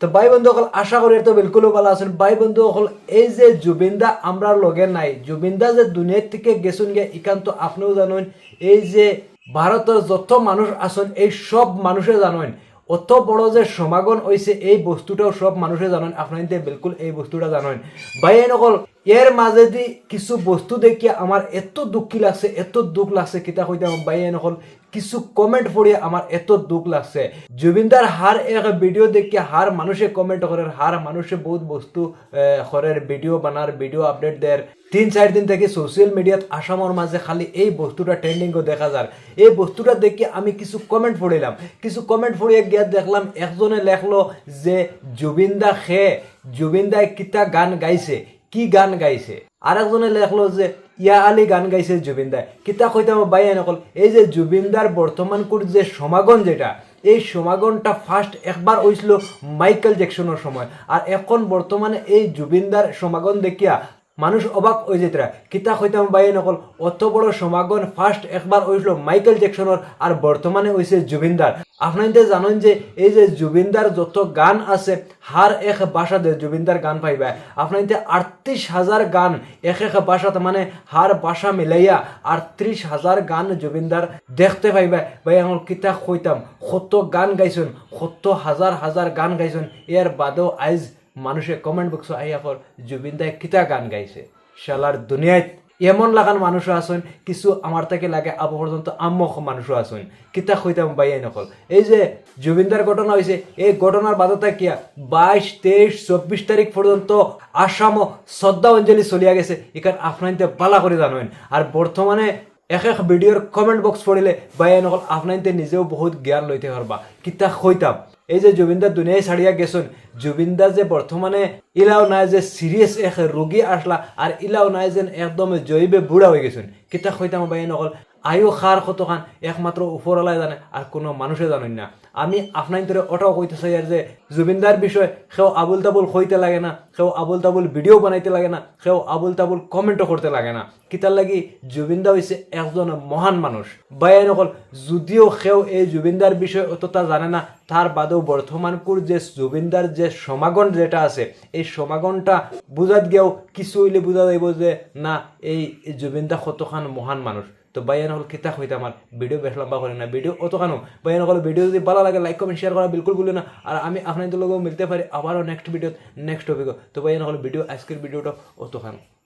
তো ভাই বন্ধু অকল আশা করি তো বিলকুল ভালো আছেন। ভাই বন্ধু অকল এই যে জুবিনদা আমরা লগে নাই, জুবিনদা যে দুনিয়ার থেকে গেছুন গে ইকান তো আপনিও জানেন, এই যে ভারতের যত মানুষ আছেন, এই সব মানুষে জানেন। অত বড় যে সমাগম হয়েছে এই বস্তুটাও সব মানুষে জানেন। আপনাদের বিলকুল এই বস্তুটা জানেন। ভাই নকল এর মাঝেদি কিছু বস্তু দেখিয়ে আমার এত দুঃখী লাগছে, এত দুঃখ লাগছে, কিতা কইতে ভাই নকল, কিছু কমেন্ট পড়িয়ে আমার এত দুঃখ লাগছে। জুবিনদার হার এক ভিডিও দেখিয়ে হার মানুষে কমেন্ট করে হার মানুষে বহুত বস্তু করের ভিডিও বানার ভিডিও আপডেট দেয় তিন, চার দিন থেকে সোশ্যাল মিডিয়াত আসামর মাঝে খালি এই বস্তুটা ট্রেন্ডিংও দেখা যায় এই বস্তুটা দেখে আমি কিছু কমেন্ট পড়িলাম কিছু কমেন্ট পড়িয়ে গিয়ে দেখলাম, একজনে লেখলো যে জুবিনদা খে জুবিনদায় কিতা গান গাইছে, কি গান গাইছে? আর একজনে লেখলো যে ইয়া আলী গান গাইছে জুবিনদায় কিতা কইতাম বাইয়া নকল এই যে জুবিনদার বর্তমান কুর যে সমাগম যেটা, এই সমাগমটা ফার্স্ট একবার হয়েছিল মাইকেল জ্যাকসনের সময়। আর এখন বর্তমানে এই জুবিনদার সমাগম দেখিয়া মানুষ অবাক হয়ে যেতরা কিতা কইতাম বাইয়ে নকল, অত বড় সমাগম ফার্স্ট একবার হয়েছিল মাইকেল জ্যাকসনের আর বর্তমানে হয়েছে জুবিনদার আপনাদের জানেন যে এই যে জুবিনদার যত গান আছে হার এক দে জুবিনদার গান পাইবা। আপনাদের আটত্রিশ হাজার গান এক এক ভাষাতে মানে হার ভাষা মিলাইয়া আটত্রিশ হাজার গান জুবিনদার দেখতে পাইবা। ভাই আমার কিতা কইতাম কত গান গাইছেন কত হাজার হাজার গান গাইছেন এর বাদেও আইজ মানুষে কমেন্ট বক্স আইয়া পর জুবিন দায় কিতা গান গাইছে। শালার দুনিয়ায় এমন লাগান মানুষও আছেন, কিছু আমার তাকে লাগে, আবু পর্যন্ত আম্মক মানুষও আছেন। কিতা কইতাম বাইয়াই নকল। এই যে জুবিনদার ঘটনা হয়েছে এই ঘটনার বাধা কিয়া বাইশ, তেইশ, চব্বিশ তারিখ পর্যন্ত আসামও শ্রদ্ধা অঞ্জলি চলিয়া গেছে। এখান আপনাইতে বালা করে জানেন আর বর্তমানে এক ভিডিওর কমেন্ট বক্স পড়িলে বাইয়াই নকল আপনাইতে নিজেও বহুত জ্ঞান লইতে পারবা কিতা কইতাম এই যে জুবিনদার দুনিয়ায় ছাড়িয়া গেছেন জুবিনদা যে বর্তমানে ইলাও নাই যে সিরিয়াস এক রোগী আসলা আর ইলাও নাই যেন একদম জৈবে বুড়া হয়ে গেছেন কিতা কইতাম ভাই নকল আয়ু খার কতখান একমাত্র উপরওয়ালাই জানে আর কোনো মানুষে জানেন না। আমি আপনার ধরে ওটাও কইতে চাই আর যে জুবিনদার বিষয় সেও আবুল তাবুল কইতে লাগে না, সেও আবুল তাবুল ভিডিও বানাইতে লাগে না, সেও আবুল তাবুল কমেন্টও করতে লাগে না। কিতার লাগি জুবিনদা হয়েছে একজন মহান মানুষ বাইন অকল যদিও সেও এই জুবিনদার বিষয় অতটা জানে না তার বাদেও বর্তমানকুর যে জুবিনদার যে সমাগম যেটা আছে, এই সমাগমটা বুঝাত গিয়েও কিছু হইলে বুঝা যাইব যে, না, এই জুবিনদা কতখান মহান মানুষ তো বাইয়ান হল কিতা হইতে আমার ভিডিও বেশ লম্বা করে না। ভিডিও অত কেন? বাইয়ান হল ভিডিও যদি ভালো লাগে লাইক কমেন্ট শেয়ার করা বিলকুল ভুলে না। আর আমি আপনাদের লোকও মিলতে পারি আবারও নেক্সট ভিডিও নেক্সট টপিক তো বাইয়ান হল ভিডিও আজকের ভিডিওটা অত খানো